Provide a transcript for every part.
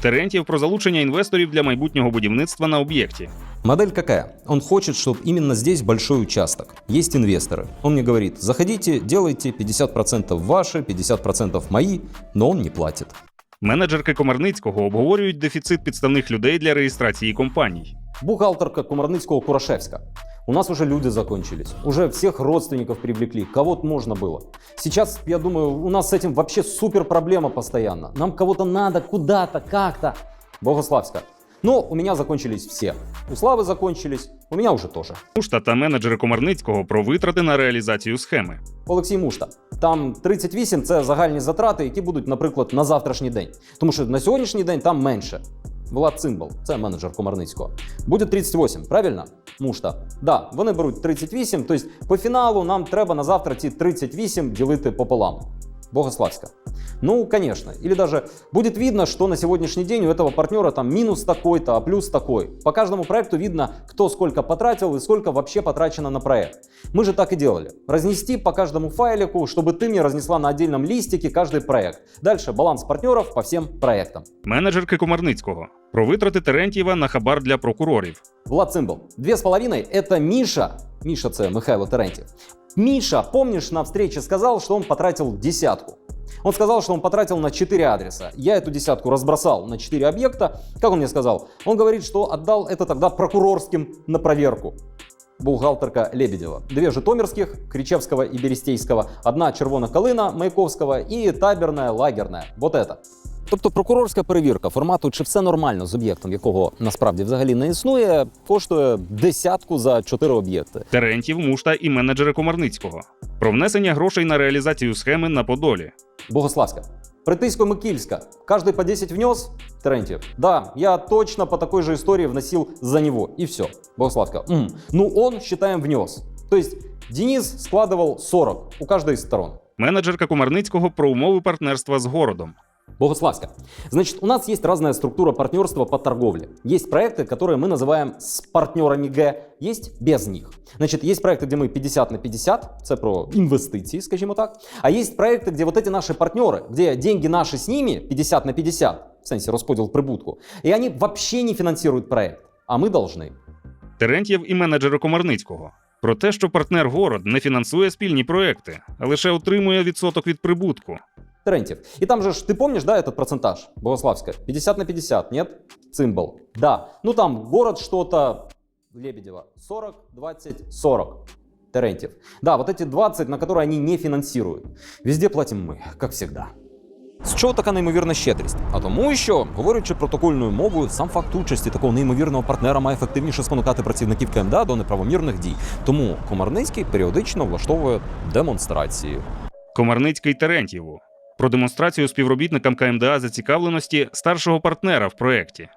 Терентів про залучення інвесторів для майбутнього будівництва на об'єкті. Модель какая? Он хочет, чтобы именно здесь большой участок. Есть инвесторы. Он мне говорит, заходите, делайте 50% ваши, 50% мои, но он не платит. Менеджерки Комарницького обговорюють дефіцит підставних людей для реєстрації компаній. Бухгалтерка Комарницкого Курашевска. У нас уже люди закончились. Уже всех родственников привлекли, кого-то можно было. Сейчас, я думаю, у нас с этим вообще супер проблема постоянно. Нам кого-то надо, куда-то, как-то. Богославска. Но у меня закончились все. У Славы закончились, у меня уже тоже. Мушта та менеджери Комарницького про витрати на реалізацію схеми. Олексій Мушта. Там 38 – це загальні затрати, які будуть, наприклад, на завтрашній день. Тому що на сьогоднішній день там менше. Влад Цимбал, це менеджер Комарницького. Буде 38, правильно? Мушта. Да, вони беруть 38, тобто по фіналу нам треба на завтра ці 38 ділити пополам. Богославська. Ну, конечно. Или даже будет видно, что на сегодняшний день у этого партнера там минус такой-то, а плюс такой. По каждому проекту видно, кто сколько потратил и сколько вообще потрачено на проект. Мы же так и делали. Разнести по каждому файлику, чтобы ты мне разнесла на отдельном листике каждый проект. Дальше баланс партнеров по всем проектам. Менеджерки Комарницького про витрати Терентьєва на хабар для прокурорів. Влад Цимбал. Две с половиной – это Миша. Миша це Михайло Терентьев. Миша, помнишь, на встрече сказал, что он потратил десятку. Он сказал, что он потратил на 4 адреса. Я эту десятку разбросал на 4 объекта. Как он мне сказал? Он говорит, что отдал это тогда прокурорским на проверку. Бухгалтерка Лебедева. Две Житомирских, Кричевского и Берестейского. Одна Червона Калина Маяковского и таберная лагерная. Вот это. Тобто прокурорська перевірка формату, чи все нормально з об'єктом, якого насправді взагалі не існує, коштує десятку за чотири об'єкти. Терентів, Мушта і менеджери Комарницького. Про внесення грошей на реалізацію схеми на Подолі. Богославська. Притысько-Мыкильска. Каждый по 10 внес? Терентьев. Да, я точно по такой же истории вносил за него. И все. Богославка. М, Ну, он, считаем, внес. То есть Денис складывал 40 у каждой из сторон. Менеджерка Комарницького про умови партнерства з городом. Богославска. Значит, у нас есть разная структура партнерства по торговле. Есть проекты, которые мы называем с партнерами Г, есть без них. Значит, есть проекты, где мы 50 на 50, це про інвестиції, скажімо так. А есть проекты, где вот эти наши партнеры, где деньги наши с ними 50 на 50, в сенсі розподіл прибутку, и они вообще не финансируют проект, а мы должны. Терентьєв і менеджери Комарницького. Про те, що партнер город не фінансує спільні проекти, а лише отримує відсоток від прибутку. Терентьев. И там же, ж, ты помнишь, да, этот процентаж, Богославская? 50 на 50, нет? Цимбал. Да. Ну там город что-то, Лебедева, 40, 20, 40. Терентьев. Да, вот эти 20, на которые они не финансируют. Везде платим мы, как всегда. З чого така неймовірна щедрість? А тому, що, говорячи протокольною мовою, сам факт участі такого неймовірного партнера має ефективніше спонукати працівників КМДА до неправомірних дій. Тому Комарницький періодично влаштовує демонстрації. Комарницький Терентьєву. Про демонстрацію співробітникам КМДА зацікавленості старшого партнера в проєкті.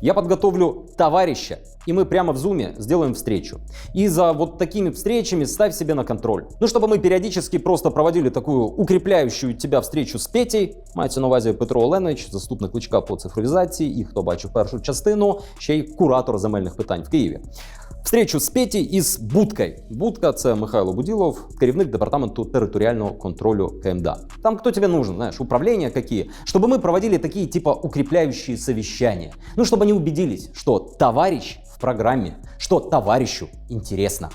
Я подготовлю товарища, и мы прямо в зуме сделаем встречу. И за вот такими встречами ставь себе на контроль. Ну, чтобы мы периодически просто проводили такую укрепляющую тебя встречу з Петей, мається на увазі Петро Оленович, заступник кличка по цифровізації, і хто бачив першу частину, ще й куратор земельних питань в Києві. Встречу з Петі і з Будкою. Будка це Михайло Буділов, керівник департаменту територіального контролю КМДА. Там кто тебе нужен, знаешь, управления какие, чтобы мы проводили такие типа укрепляющие совещания. Ну, чтобы они убедились, что товарищ в программе, что товарищу интересно.